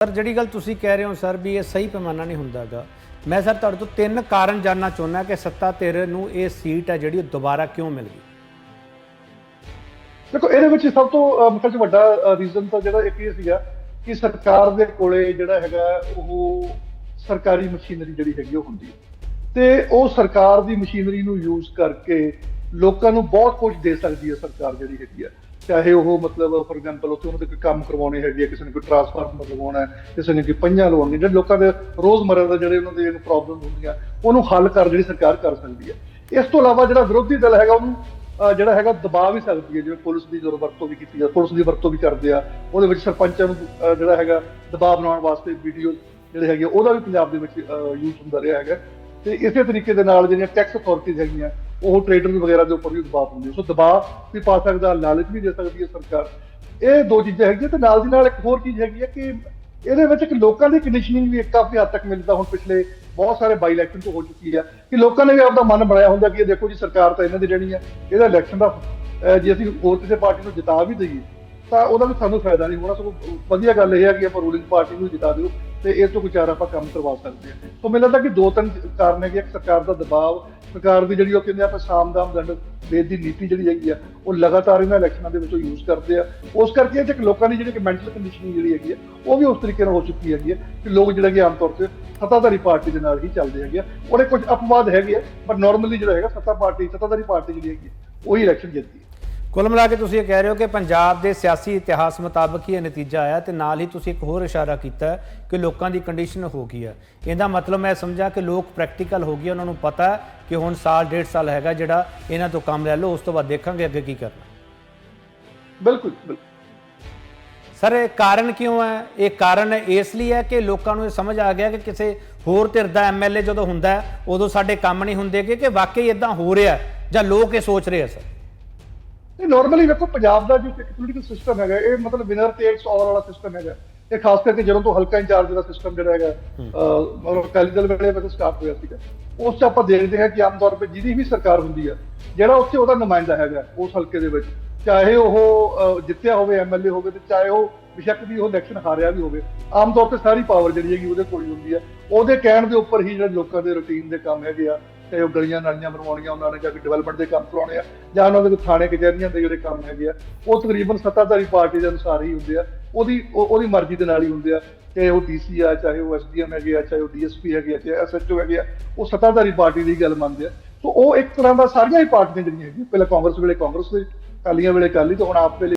Sir, ਜਿਹੜੀ ਗੱਲ ਤੁਸੀਂ ਕਹਿ ਰਹੇ ਹੋ ਸਰ ਵੀ ਇਹ ਸਹੀ ਪੈਮਾਨਾ ਨਹੀਂ ਹੁੰਦਾਗਾ ਮੈਂ ਸਰ ਤੁਹਾਡੇ ਤੋਂ ਤਿੰਨ ਕਾਰਨ ਜਾਨਣਾ ਚਾਹੁੰਦਾ ਕਿ ਸੱਤਾ ਧਿਰ ਨੂੰ ਇਹ ਸੀਟ ਹੈ ਜਿਹੜੀ ਉਹ ਦੁਬਾਰਾ ਕਿਉਂ ਮਿਲ ਗਈ? ਦੇਖੋ, ਇਹਦੇ ਵਿੱਚ ਸਭ ਤੋਂ ਮਤਲਬ ਵੱਡਾ ਰੀਜ਼ਨ ਤਾਂ ਜਿਹੜਾ ਇੱਕ ਇਹ ਸੀਗਾ ਕਿ ਸਰਕਾਰ ਦੇ ਕੋਲੇ ਜਿਹੜਾ ਹੈਗਾ ਉਹ ਸਰਕਾਰੀ ਮਸ਼ੀਨਰੀ ਜਿਹੜੀ ਹੈਗੀ ਉਹ ਹੁੰਦੀ ਹੈ। ਤੇ ਉਹ ਸਰਕਾਰ ਦੀ ਮਸ਼ੀਨਰੀ ਨੂੰ ਯੂਜ਼ ਕਰਕੇ ਲੋਕਾਂ ਨੂੰ ਬਹੁਤ ਕੁਝ ਦੇ ਸਕਦੀ ਹੈ ਸਰਕਾਰ ਜਿਹੜੀ ਹੈਗੀ ਆ। ਚਾਹੇ ਉਹ ਮਤਲਬ ਫੋਰ ਐਗਜ਼ਾਮਪਲ ਉੱਥੇ ਉਹਨਾਂ ਦੇ ਕੋਈ ਕੰਮ ਕਰਵਾਉਣੇ ਹੈਗੇ ਆ, ਕਿਸੇ ਨੇ ਕੋਈ ਟਰਾਂਸਫਾਰਮਰ ਲਗਾਉਣਾ ਹੈ ਕਿਸੇ ਨੇ ਕੋਈ ਪਈਆਂ ਲਗਾਉਣੀਆਂ ਜਿਹੜੇ ਲੋਕਾਂ ਦੇ ਰੋਜ਼ਮਰਰਾ ਦਾ ਜਿਹੜੇ ਉਹਨਾਂ ਦੇ ਪ੍ਰੋਬਲਮ ਹੁੰਦੀਆਂ ਉਹਨੂੰ ਹੱਲ ਕਰ ਜਿਹੜੀ ਸਰਕਾਰ ਕਰ ਸਕਦੀ ਹੈ। ਇਸ ਤੋਂ ਇਲਾਵਾ ਜਿਹੜਾ ਵਿਰੋਧੀ ਦਲ ਹੈਗਾ ਉਹਨੂੰ ਜਿਹੜਾ ਹੈਗਾ ਦਬਾ ਵੀ ਸਕਦੀ ਹੈ ਜਿਵੇਂ ਪੁਲਿਸ ਦੀ ਜਦੋਂ ਵਰਤੋਂ ਵੀ ਕੀਤੀ ਜਾਂਦੀ ਪੁਲਿਸ ਦੀ ਵਰਤੋਂ ਵੀ ਕਰਦੇ ਆ ਉਹਦੇ ਵਿੱਚ ਸਰਪੰਚਾਂ ਨੂੰ ਜਿਹੜਾ ਹੈਗਾ ਦਬਾਅ ਬਣਾਉਣ ਵਾਸਤੇ ਵੀਡੀਓ ਜਿਹੜੇ ਹੈਗੇ ਆ, ਉਹਦਾ ਵੀ ਪੰਜਾਬ ਦੇ ਵਿੱਚ ਯੂਜ਼ ਹੁੰਦਾ ਰਿਹਾ ਹੈਗਾ। ਤੇ ਇਸੇ ਤਰੀਕੇ ਦੇ ਨਾਲ ਜਿਹੜੀਆਂ ਟੈਕਸ ਅਥਾਰਟੀਜ਼ ਹੈਗੀਆਂ ਉਹ ਟ੍ਰੇਡਰ ਵਗੈਰਾ ਦੇ ਉੱਪਰ ਵੀ ਦਬਾਅ ਪਾਉਂਦੀ ਸੋ ਦਬਾਅ ਵੀ ਪਾ ਸਕਦਾ, ਲਾਲਚ ਵੀ ਦੇ ਸਕਦੀ ਹੈ ਸਰਕਾਰ। ਇਹ ਦੋ ਚੀਜ਼ਾਂ ਹੈਗੀਆਂ ਤੇ ਨਾਲ ਦੀ ਨਾਲ ਇੱਕ ਹੋਰ ਚੀਜ਼ ਹੈਗੀ ਹੈ ਕਿ ਇਹਦੇ ਵਿੱਚ ਇੱਕ ਲੋਕਾਂ ਦੀ ਕੰਡੀਸ਼ਨਿੰਗ ਵੀ ਇੱਕ ਕਾਫੀ ਹੱਦ ਤੱਕ ਮਿਲਦਾ ਹੁਣ ਪਿਛਲੇ ਬਹੁਤ ਸਾਰੇ ਬਾਈ ਇਲੈਕਸ਼ਨ ਤੋਂ ਹੋ ਚੁੱਕੀ ਹੈ ਕਿ ਲੋਕਾਂ ਨੇ ਵੀ ਆਪਦਾ ਮਨ ਬਣਾਇਆ ਹੁੰਦਾ ਕਿ ਇਹ ਦੇਖੋ ਜੀ ਸਰਕਾਰ ਤਾਂ ਇਹਨਾਂ ਦੀ ਰਹਿਣੀ ਹੈ, ਇਹਦਾ ਇਲੈਕਸ਼ਨ ਦਾ ਜੇ ਅਸੀਂ ਹੋਰ ਕਿਸੇ ਪਾਰਟੀ ਨੂੰ ਜਿਤਾ ਵੀ ਦਈਏ ਤਾਂ ਉਹਦਾ ਵੀ ਸਾਨੂੰ ਫਾਇਦਾ ਨਹੀਂ ਹੋਣਾ। ਸਗੋਂ ਵਧੀਆ ਗੱਲ ਇਹ ਹੈ ਕਿ ਆਪਾਂ ਰੂਲਿੰਗ ਪਾਰਟੀ ਨੂੰ ਜਿਤਾ ਦਿਓ ਤੇ ਇਸ ਤੋਂ ਵਿਚਾਰ ਆਪਾਂ ਕੰਮ ਕਰਵਾ ਸਕਦੇ ਹਾਂ। ਸੋ ਮੈਨੂੰ ਲੱਗਦਾ ਕਿ ਦੋ ਤਿੰਨ ਕਾਰਨ ਹੈਗੇ ਇੱਕ ਸਰਕਾਰ ਦਾ ਦਬਾਅ ਸਰਕਾਰ ਦੀ ਜਿਹੜੀ ਉਹ ਕਹਿੰਦੇ ਆਪਾਂ ਸਾਮਦਾਮ ਦੰਡ ਵੇਦ ਦੀ ਨੀਤੀ ਜਿਹੜੀ ਹੈਗੀ ਆ ਉਹ ਲਗਾਤਾਰ ਇਹਨਾਂ ਇਲੈਕਸ਼ਨਾਂ ਦੇ ਵਿੱਚੋਂ ਯੂਜ਼ ਕਰਦੇ ਆ। ਉਸ ਕਰਕੇ ਇਹ 'ਚ ਇੱਕ ਲੋਕਾਂ ਦੀ ਜਿਹੜੀ ਕਿ ਮੈਂਟਲ ਕੰਡੀਸ਼ਨਿੰਗ ਜਿਹੜੀ ਹੈਗੀ ਆ ਉਹ ਵੀ ਉਸ ਤਰੀਕੇ ਨਾਲ ਹੋ ਚੁੱਕੀ ਹੈਗੀ ਆ ਕਿ ਲੋਕ ਜਿਹੜਾ ਕਿ ਆਮ ਤੌਰ ਤੇ ਸੱਤਾਧਾਰੀ ਪਾਰਟੀ ਦੇ ਨਾਲ ਹੀ ਚੱਲਦੇ ਹੈਗੇ ਆ। ਉਹਦੇ ਕੁਝ ਅਪਵਾਦ ਹੈਗੇ ਆ ਪਰ ਨਾਰਮਲੀ ਜਿਹੜਾ ਹੈਗਾ ਸੱਤਾ ਪਾਰਟੀ ਸੱਤਾਧਾਰੀ ਪਾਰਟੀ ਜਿਹੜੀ ਹੈਗੀ ਆ, ਉਹੀ ਇਲੈਕਸ਼ਨ ਜਿੱਤਦੀ ਹੈ। ਕੁੱਲ ਮਿਲਾ ਕੇ ਤੁਸੀਂ ਇਹ ਕਹਿ ਰਹੇ ਹੋ ਕਿ ਪੰਜਾਬ ਦੇ ਸਿਆਸੀ ਇਤਿਹਾਸ ਮੁਤਾਬਕ ਹੀ ਇਹ ਨਤੀਜਾ ਆਇਆ ਤੇ ਨਾਲ ਹੀ ਤੁਸੀਂ ਇੱਕ ਹੋਰ ਇਸ਼ਾਰਾ ਕੀਤਾ ਕਿ ਲੋਕਾਂ ਦੀ ਕੰਡੀਸ਼ਨ ਹੋ ਗਈ ਹੈ। ਇਹਦਾ ਮਤਲਬ ਮੈਂ ਸਮਝਾ ਕਿ ਲੋਕ ਪ੍ਰੈਕਟੀਕਲ ਹੋ ਗਏ ਉਹਨਾਂ ਨੂੰ ਪਤਾ ਕਿ ਹੁਣ ਸਾਲ ਡੇਢ ਸਾਲ ਹੈਗਾ ਜਿਹੜਾ ਇਹਨਾਂ ਤੋਂ ਕੰਮ ਲੈ ਲਓ ਉਸ ਤੋਂ ਬਾਅਦ ਦੇਖਾਂਗੇ ਅੱਗੇ ਕੀ ਕਰਨਾ। ਬਿਲਕੁਲ ਬਿਲਕੁਲ। ਸਰ ਇਹ ਕਾਰਨ ਕਿਉਂ ਹੈ? ਇਹ ਕਾਰਨ ਇਸ ਲਈ ਹੈ ਕਿ ਲੋਕਾਂ ਨੂੰ ਇਹ ਸਮਝ ਆ ਗਿਆ ਕਿ ਕਿਸੇ ਹੋਰ ਧਿਰ ਦਾ ਐਮਐਲਏ ਜਦੋਂ ਹੁੰਦਾ ਉਦੋਂ ਸਾਡੇ ਕੰਮ ਨਹੀਂ ਹੁੰਦੇ ਕਿ ਵਾਕਈ ਇਦਾਂ ਹੋ ਰਿਹਾ ਜਾਂ ਲੋਕ ਇਹ ਸੋਚ ਰਹੇ ਆ ਸਰ। ਇਹ ਨਾਰਮਲੀ ਵੇਖੋ ਪੰਜਾਬ ਦਾ ਜੋ ਪੋਲੀਟੀਕਲ ਸਿਸਟਮ ਹੈਗਾ ਇਹ ਮਤਲਬ ਵਿਨਰ ਟੇਕਸ ਆਲ ਵਾਲਾ ਸਿਸਟਮ ਹੈਗਾ। ਇਹ ਖਾਸ ਕਰਕੇ ਜਦੋਂ ਤੋਂ ਹਲਕਾ ਇੰਚਾਰਜ ਦਾ ਸਿਸਟਮ ਜਿਹੜਾ ਹੈਗਾ ਮਤਲਬ ਅਕਾਲੀ ਦਲ ਵੇਲੇ ਵਿੱਚ ਸਟਾਰਟ ਹੋਇਆ ਸੀਗਾ। ਉਸ 'ਚ ਆਪਾਂ ਦੇਖਦੇ ਹਾਂ ਕਿ ਆਮ ਤੌਰ 'ਤੇ ਜਿਹਦੀ ਵੀ ਸਰਕਾਰ ਹੁੰਦੀ ਆ ਜਿਹੜਾ ਉੱਥੇ ਉਹਦਾ ਨੁਮਾਇੰਦਾ ਹੈਗਾ ਉਸ ਹਲਕੇ ਦੇ ਵਿੱਚ। ਚਾਹੇ ਉਹ ਜਿੱਤਿਆ ਹੋਵੇ ਐਮਐਲਏ ਹੋਵੇ ਤੇ ਚਾਹੇ ਉਹ ਬਿਸ਼ੱਕ ਵੀ ਉਹ ਇਲੈਕਸ਼ਨ ਹਾਰਿਆ ਵੀ ਹੋਵੇ ਆਮ ਤੌਰ ਤੇ ਸਾਰੀ ਪਾਵਰ ਜਿਹੜੀ ਹੈਗੀ ਉਹਦੇ ਕੋਲ ਹੀ ਹੁੰਦੀ ਆ। ਉਹਦੇ ਕਹਿਣ ਦੇ ਉੱਪਰ ਹੀ ਜਿਹੜੇ ਲੋਕਾਂ ਦੇ ਰੁਟੀਨ ਦੇ ਕੰਮ ਹੈਗੇ ਆ ਚਾਹੇ ਉਹ ਗਲੀਆਂ ਨਾਲੀਆਂ ਬਣਵਾਉਣੀਆਂ, ਉਹਨਾਂ ਨੇ ਜਾਂ ਕੋਈ ਡਿਵੈਲਪਮੈਂਟ ਦੇ ਕੰਮ ਕਰਾਉਣੇ ਆ, ਜਾਂ ਉਹਨਾਂ ਦੇ ਕੋਈ ਥਾਣੇ, ਕਚਹਿਰੀਆਂ ਦੇ ਜਿਹੜੇ ਕੰਮ ਹੈਗੇ ਆ, ਉਹ ਤਕਰੀਬਨ ਸੱਤਾਧਾਰੀ ਪਾਰਟੀ ਦੇ ਅਨੁਸਾਰ ਹੀ ਹੁੰਦੇ ਆ। ਉਹਦੀ, ਉਹ- ਉਹਦੀ ਮਰਜ਼ੀ ਦੇ ਨਾਲ ਹੀ ਹੁੰਦੇ ਆ, ਚਾਹੇ ਉਹ ਡੀਸੀ ਆ, ਚਾਹੇ ਉਹ ਐਸਡੀਐਮ ਹੈਗੇ ਆ, ਚਾਹੇ ਉਹ ਡੀਐਸਪੀ ਹੈਗੇ ਆ, ਚਾਹੇ ਐਸਐਚਓ ਹੈਗੇ ਆ, ਉਹ ਸੱਤਾਧਾਰੀ ਪਾਰਟੀ ਦੀ ਗੱਲ ਮੰਨਦੇ ਆ। ਸੋ ਉਹ ਇੱਕ ਤਰ੍ਹਾਂ ਦਾ ਸਾਰੀਆਂ ਹੀ ਪਾਰਟੀਆਂ ਜਿਹੜੀਆਂ ਹੈਗੀਆਂ, ਪਹਿਲਾਂ ਕਾਂਗਰਸ ਵੇਲੇ ਕਾਂਗਰਸ ਦੇ, ਅਕਾਲੀਆਂ ਵੇਲੇ ਅਕਾਲੀ, ਤੇ ਹੁਣ ਆਪ ਵੇਲੇ